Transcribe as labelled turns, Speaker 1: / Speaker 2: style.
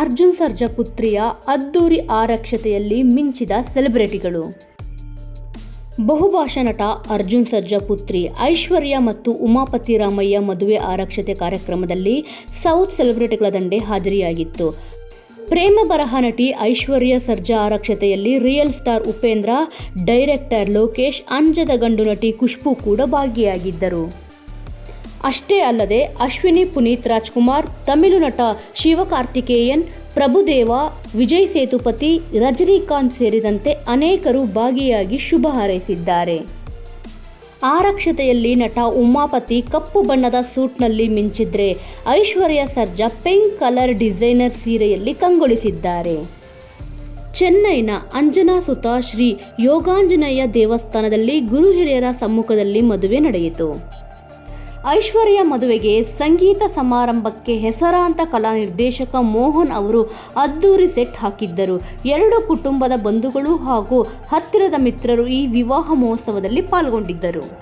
Speaker 1: ಅರ್ಜುನ್ ಸರ್ಜಾ ಪುತ್ರಿಯ ಅದ್ದೂರಿ ಆರಕ್ಷತೆಯಲ್ಲಿ ಮಿಂಚಿದ ಸೆಲೆಬ್ರಿಟಿಗಳು. ಬಹುಭಾಷಾ ನಟ ಅರ್ಜುನ್ ಸರ್ಜಾ ಪುತ್ರಿ ಐಶ್ವರ್ಯ ಮತ್ತು ಉಮಾಪತಿ ರಾಮಯ್ಯ ಮದುವೆ ಆರಕ್ಷತೆ ಕಾರ್ಯಕ್ರಮದಲ್ಲಿ ಸೌತ್ ಸೆಲೆಬ್ರಿಟಿಗಳ ದಂಡೆ ಹಾಜರಿಯಾಗಿತ್ತು. ಪ್ರೇಮ ಬರಹ ನಟಿ Aishwarya Sarja ಆರಕ್ಷತೆಯಲ್ಲಿ real star Upendra, director Lokesh, Anjada Gandu ನಟಿ ಖುಷ್ಬು ಕೂಡ ಭಾಗಿಯಾಗಿದ್ದರು. ಅಷ್ಟೇ ಅಲ್ಲದೆ ಅಶ್ವಿನಿ ಪುನೀತ್ ರಾಜ್ಕುಮಾರ್, ತಮಿಳು ನಟ ಶಿವಕಾರ್ತಿಕೇಯನ್, ಪ್ರಭುದೇವ, ವಿಜಯ್ ಸೇತುಪತಿ, ರಜನಿಕಾಂತ್ ಸೇರಿದಂತೆ ಅನೇಕರು ಭಾಗಿಯಾಗಿ ಶುಭ ಹಾರೈಸಿದ್ದಾರೆ. ಆರಕ್ಷತೆಯಲ್ಲಿ ನಟ ಉಮಾಪತಿ ಕಪ್ಪು ಬಣ್ಣದ ಸೂಟ್ನಲ್ಲಿ ಮಿಂಚಿದ್ರೆ Aishwarya Sarja pink colour designer ಸೀರೆಯಲ್ಲಿ ಕಂಗೊಳಿಸಿದ್ದಾರೆ. ಚೆನ್ನೈನ ಅಂಜನಾ ಸುತ ಶ್ರೀ ಯೋಗಾಂಜನೇಯ ದೇವಸ್ಥಾನದಲ್ಲಿ ಗುರು ಹಿರಿಯರ ಸಮ್ಮುಖದಲ್ಲಿ ಮದುವೆ ನಡೆಯಿತು. ಐಶ್ವರ್ಯ ಮದುವೆಗೆ ಸಂಗೀತ ಸಮಾರಂಭಕ್ಕೆ ಹೆಸರಾಂತ ಕಲಾ ನಿರ್ದೇಶಕ ಮೋಹನ್ ಅವರು ಅದ್ದೂರಿ ಸೆಟ್ ಹಾಕಿದ್ದರು. ಎರಡು ಕುಟುಂಬದ ಬಂಧುಗಳು ಹಾಗೂ ಹತ್ತಿರದ ಮಿತ್ರರು ಈ ವಿವಾಹ ಮಹೋತ್ಸವದಲ್ಲಿ ಪಾಲ್ಗೊಂಡಿದ್ದರು.